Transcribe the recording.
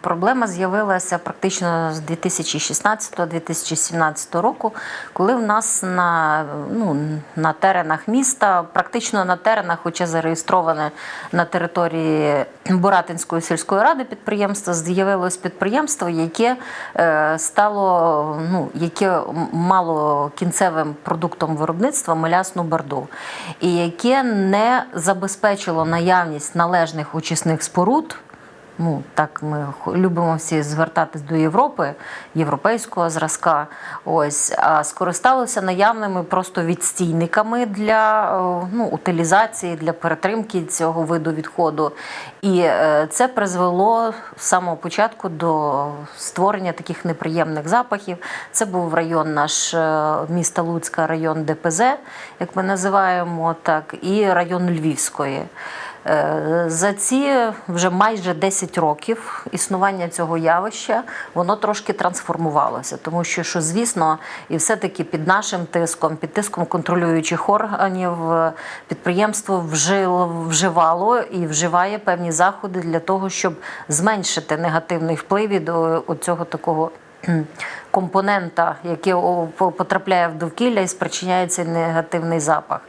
Проблема з'явилася практично з 2016-2017 року, коли в нас на, ну, на теренах міста, практично на теренах, хоча зареєстроване на території Буратинської сільської ради підприємства, з'явилось підприємство, яке е, стало, ну, яке мало кінцевим продуктом виробництва мелясну барду, і яке не забезпечило наявність належних очисних споруд. Ну, так ми любимо всі звертатись до Європи, європейського зразка. Ось, а скористалися наявними просто відстійниками для е, ну, утилізації, для перетримки цього виду відходу. І е, це призвело з самого початку до створення таких неприємних запахів. Це був район наш е, міста Луцька, район ДПЗ, як ми називаємо, так, і район Львівської. Е, За ці вже майже 10 років існування цього явища воно трошки трансформувалося, тому що, що звісно, і все-таки під нашим тиском, під тиском контролюючих органів, е, підприємство вживало і вживає певні заходи для того, щоб зменшити негативний вплив від о- оцього такого. Компонента, який потрапляє в довкілля і спричиняє цей негативний запах.